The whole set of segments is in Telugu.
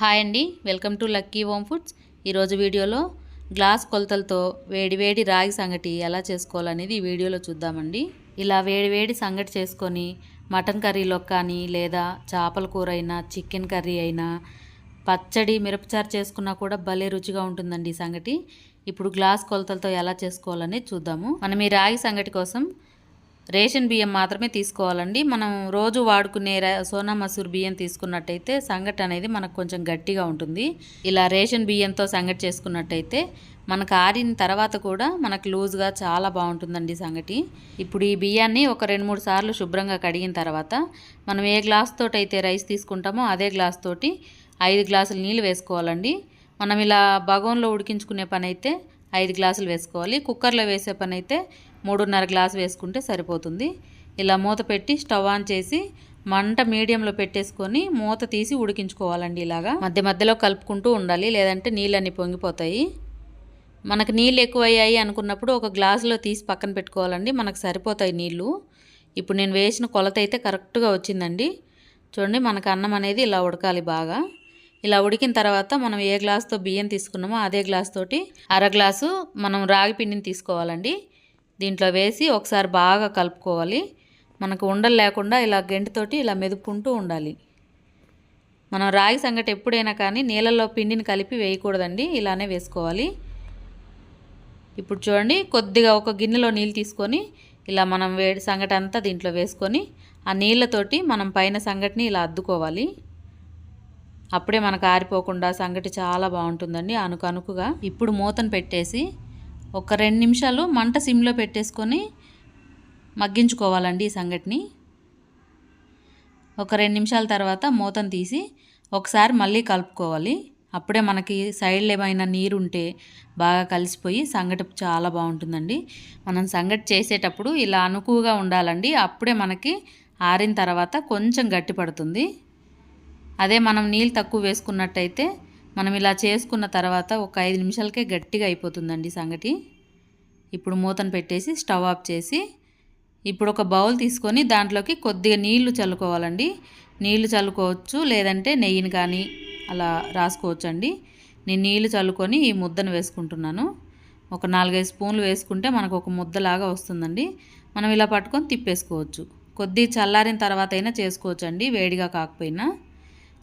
హాయ్ అండి welcome to lucky home foods. ఈరోజు వీడియోలో గ్లాస్ కొలతలతో వేడివేడి రాగి సంగటి ఎలా చేసుకోవాలనేది ఈ వీడియోలో చూద్దామండి. ఇలా వేడివేడి సంగటి చేసుకొని మటన్ కర్రీలో కానీ లేదా చేపల కూర అయినా చికెన్ కర్రీ అయినా పచ్చడి మిరపచారు చేసుకున్నా కూడా భలే రుచిగా ఉంటుందండి ఈ సంగటి. ఇప్పుడు గ్లాస్ కొలతలతో ఎలా చేసుకోవాలనేది చూద్దాము. మనం ఈ రాగి సంగటి కోసం రేషన్ బియ్యం మాత్రమే తీసుకోవాలండి. మనం రోజు వాడుకునే సోనా మసూర్ బియ్యం తీసుకున్నట్టయితే సంగటి అనేది మనకు కొంచెం గట్టిగా ఉంటుంది. ఇలా రేషన్ బియ్యంతో సంగటి చేసుకున్నట్టయితే మనకు ఆరిన తర్వాత కూడా మనకు లూజ్గా చాలా బాగుంటుందండి సంగటి. ఇప్పుడు ఈ బియ్యాన్ని ఒక రెండు మూడు సార్లు శుభ్రంగా కడిగిన తర్వాత మనం ఏ గ్లాస్ తోటి అయితే రైస్ తీసుకుంటామో అదే గ్లాస్ తోటి ఐదు గ్లాసులు నీళ్ళు వేసుకోవాలండి. మనం ఇలా బగోన్లో ఉడికించుకునే పని అయితే ఐదు గ్లాసులు వేసుకోవాలి. కుక్కర్లో వేసే పని అయితే మూడున్నర గ్లాసు వేసుకుంటే సరిపోతుంది. ఇలా మూత పెట్టి స్టవ్ ఆన్ చేసి మంట మీడియంలో పెట్టేసుకొని మూత తీసి ఉడికించుకోవాలండి ఇలాగా. మధ్య మధ్యలో కలుపుకుంటూ ఉండాలి లేదంటే నీళ్ళన్నీ పొంగిపోతాయి. మనకు నీళ్ళు ఎక్కువయ్యాయి అనుకున్నప్పుడు ఒక గ్లాసులో తీసి పక్కన పెట్టుకోవాలండి మనకు సరిపోతాయి నీళ్ళు. ఇప్పుడు నేను వేసిన కొలత అయితే కరెక్ట్గా వచ్చిందండి. చూడండి మనకు అన్నం అనేది ఇలా ఉడకాలి బాగా. ఇలా ఉడికిన తర్వాత మనం ఏ గ్లాస్తో బియ్యం తీసుకున్నామో అదే గ్లాస్ తోటి అర గ్లాసు మనం రాగి పిండిని తీసుకోవాలండి. దీంట్లో వేసి ఒకసారి బాగా కలుపుకోవాలి. మనకు ఉండలు లేకుండా ఇలా గెంటుతోటి ఇలా మెదుపుకుంటూ ఉండాలి. మనం రాగి సంగటి ఎప్పుడైనా కానీ నీళ్ళల్లో పిండిని కలిపి వేయకూడదండి. ఇలానే వేసుకోవాలి. ఇప్పుడు చూడండి కొద్దిగా ఒక గిన్నెలో నీళ్ళు తీసుకొని ఇలా మనం వేడి సంగటి అంతా దీంట్లో వేసుకొని ఆ నీళ్ళతోటి మనం పైన సంగటిని ఇలా అద్దుకోవాలి. అప్పుడే మనకు ఆరిపోకుండా సంగటి చాలా బాగుంటుందండి. అనుకనుకుగా ఇప్పుడు మూతను పెట్టేసి ఒక రెండు నిమిషాలు మంట సిమ్లో పెట్టేసుకొని మగ్గించుకోవాలండి ఈ సంగటిని. ఒక రెండు నిమిషాల తర్వాత మూతను తీసి ఒకసారి మళ్ళీ కలుపుకోవాలి. అప్పుడే మనకి సైడ్లో ఏమైనా నీరు ఉంటే బాగా కలిసిపోయి సంగటి చాలా బాగుంటుందండి. మనం సంగటి చేసేటప్పుడు ఇలా అనుకువగా ఉండాలండి. అప్పుడే మనకి ఆరిన తర్వాత కొంచెం గట్టి పడుతుంది. అదే మనం నీళ్ళు తక్కువ వేసుకున్నట్టయితే మనం ఇలా చేసుకున్న తర్వాత ఒక ఐదు నిమిషాలకే గట్టిగా అయిపోతుందండి సంగటి. ఇప్పుడు మూతను పెట్టేసి స్టవ్ ఆఫ్ చేసి ఇప్పుడు ఒక బౌల్ తీసుకొని దాంట్లోకి కొద్దిగా నీళ్ళు చల్లుకోవాలండి. నీళ్ళు చల్లుకోవచ్చు లేదంటే నెయ్యిని కానీ అలా రాసుకోవచ్చు అండి నేను నీళ్ళు చల్లుకొని ఈ ముద్దను వేసుకుంటున్నాను. ఒక నాలుగైదు స్పూన్లు వేసుకుంటే మనకు ఒక ముద్దలాగా వస్తుందండి. మనం ఇలా పట్టుకొని తిప్పేసుకోవచ్చు. కొద్ది చల్లారిన తర్వాత అయినా చేసుకోవచ్చు అండి వేడిగా కాకపోయినా.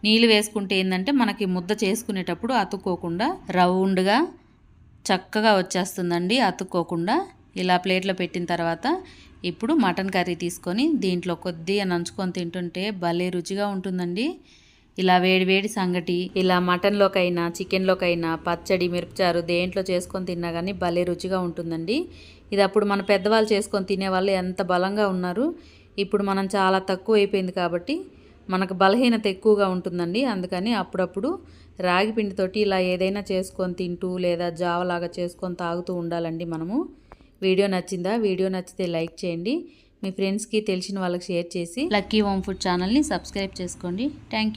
నీళ్ళు వేసుకుంటే ఏంటంటే మనకి ముద్ద చేసుకునేటప్పుడు అతుక్కోకుండా రౌండ్గా చక్కగా వచ్చేస్తుందండి. అతుక్కోకుండా ఇలా ప్లేట్లో పెట్టిన తర్వాత ఇప్పుడు మటన్ కర్రీ తీసుకొని దీంట్లో కొద్దిగా నంచుకొని తింటుంటే భలే రుచిగా ఉంటుందండి. ఇలా వేడివేడి సంగటి ఇలా మటన్లోకైనా చికెన్లోకైనా పచ్చడి మిరపచారు దేంట్లో చేసుకొని తిన్నా కానీ భలే రుచిగా ఉంటుందండి. ఇది అప్పుడు మన పెద్దవాళ్ళు చేసుకొని తినేవాళ్ళు ఎంత బలంగా ఉన్నారు. ఇప్పుడు మనం చాలా తక్కువ అయిపోయింది కాబట్టి మనకు బలహీనత ఎక్కువగా ఉంటుందండి. అందుకని అప్పుడప్పుడు రాగి పిండితోటి ఇలా ఏదైనా చేసుకొని తింటూ లేదా జావలాగా చేసుకొని తాగుతూ ఉండాలండి మనము. వీడియో నచ్చిందా? వీడియో నచ్చితే లైక్ చేయండి. మీ ఫ్రెండ్స్కి తెలిసిన వాళ్ళకి షేర్ చేసి లక్కీ హోమ్ ఫుడ్ ఛానల్ని సబ్స్క్రైబ్ చేసుకోండి. థ్యాంక్